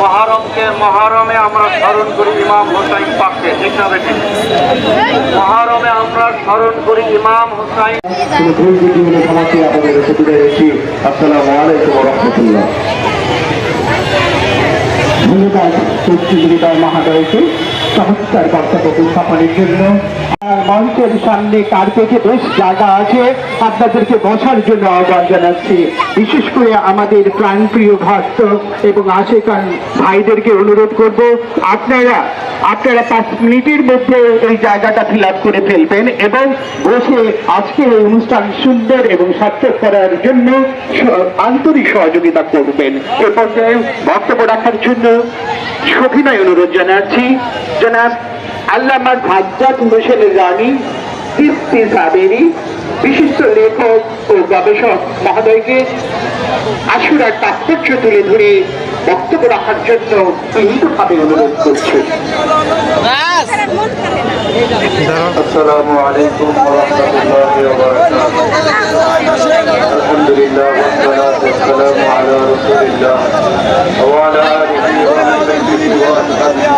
মহরমকে মহরমে আমরা স্মরণ করি ইমাম হোসাইন পাককে, ঠিক না মহরমে আমরা স্মরণ করি ইমাম হোসাইন আসসালামু আলাইকুম রহমতুল্লাহ। মহাদয়কে চমৎকার বক্তব্য উপস্থাপনের জন্য। মঞ্চের সামনে কার্পেটে বেশ জায়গা আছে। আপনাদেরকে বসার জন্য আহ্বান জানাচ্ছি। বিশেষ করে আমাদের প্রাণপ্রিয় ভক্ত এবং আশেকান ভাইদেরকে অনুরোধ করব, আপনারা আপনারা পাঁচ মিনিটের মধ্যে এই জায়গাটা ফিল করে ফেলবেন এবং বসে আজকের এই অনুষ্ঠান সুন্দর এবং সার্থক করার জন্য আন্তরিক সহযোগিতা করবেন। এ পর্যায়ে বক্তব্য রাখার জন্য সভিনয় অনুরোধ জানাচ্ছি। জনাব আল্লামা সাজ্জাদ হোসেন রানী কীর্তি সাবেরি বিশিষ্ট লেখক ও গবেষক মহোদয়কে আশুরার তাৎপর্য তুলে ধরে বক্তব্য রাখার জন্য লিখিতভাবে অনুরোধ করছি السلام عليكم ورحمة الله وبركاته الحمد لله والصلاة والسلام على رسول الله وعلى آله وصحبه وأصحابه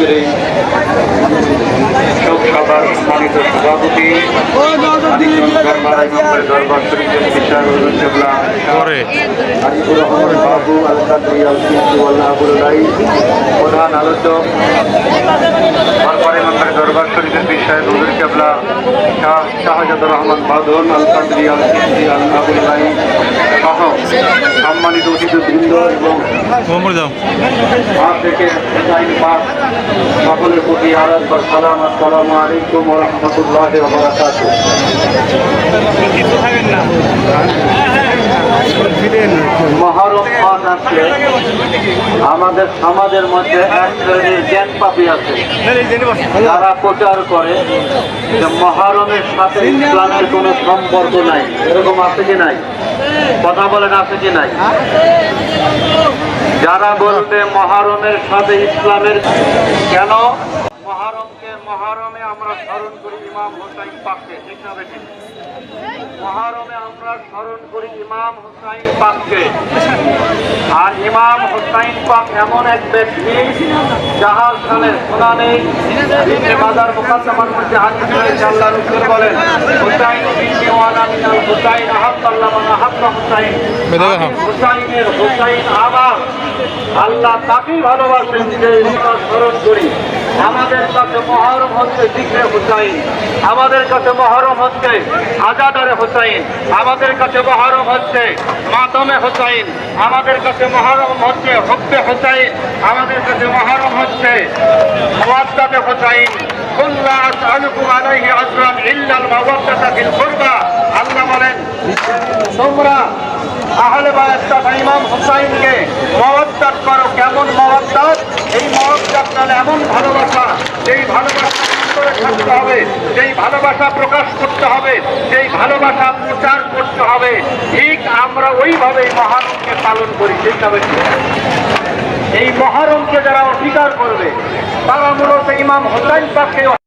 আজকের এই সভার সম্মানিত সভাপতি দরবার শরীফের রসগোল্লা পরে। আরিফুর রহমান বাবু আল কাদরি আল সিদ্দুল্লাহ আবুল্লাহ প্রধান আলোচক দরবারে মাতার দরবার শরীফের বিষয়ে হুজুর কেবলা শাহ শাহজাদুর রহমান বাদন আল কাদরি আল সিদ্দি আল আবুল্লাহ সহ সম্মানিত অতিথিবৃন্দ এবং মোহাম্মদ যাও। সকলের মহরম আমাদের সমাজের মধ্যে এক শ্রেণির জ্ঞান পাপি আছে। তারা প্রচার করে যে মহরমের সাথে ইসলামের কোনো সম্পর্ক নাই, এরকম আছে কি নাই? কথা বলেন, আছে কি নাই? যারা বলবে, মহরমের সাথে ইসলামের কেন? মহরমকে মহরমে আমরা স্মরণ করি ইমাম হোসাইন পাককে ঠিক। না বেশি মহরমে আমরা স্মরণ করি ইমাম হোসাইন পাককে। আর ইমাম হোসাইন পাক এমন এক ব্যক্তি, যাহার সালের শোনা নেই। ইবনে মাজার মধ্যে হাদিস রয়েছে আল্লাহ রাসূল বলেন, হুসাইন হুসাইন আহাব্বাল্লাহ আহাব্বা হুসাইন। হুসাইনের হুসাইন আমার। আল্লাহ তাকেই ভালোবাসেন যে স্মরণ করি। আমাদের কাছে মহরম হচ্ছে জিক্রে হুসাইন। আমাদের কাছে মহরম হচ্ছে আজাদারে হুসাইন। আমাদের কাছে মহরম হচ্ছে মাতমে হুসাইন। আমাদের কাছে মহরম হচ্ছে হব্বে হুসাইন। আমাদের কাছে মহরম হচ্ছে মুয়াদ্দাতে হুসাইন। কুল্লা আসআলুকুম আলাইহি আজরান ইল্লাল ফিল কুরবা। তোমরা আহলে তথা ইমাম হুসাইনকে মওয়াদ্দাত করো। কেমন মওয়াদ্দাত এই মওয়াদ্দাত নালে এমন ভালোবাসা, যেই ভালোবাসা থাকতে হবে, যেই ভালোবাসা প্রকাশ করতে হবে ভালোবাসা প্রচার করতে হবে। ঠিক আমরা এই পালন করি এই মহারমকে যারা অস্বীকার করবে, তারা মূলত ইমাম হোসাইন পাককে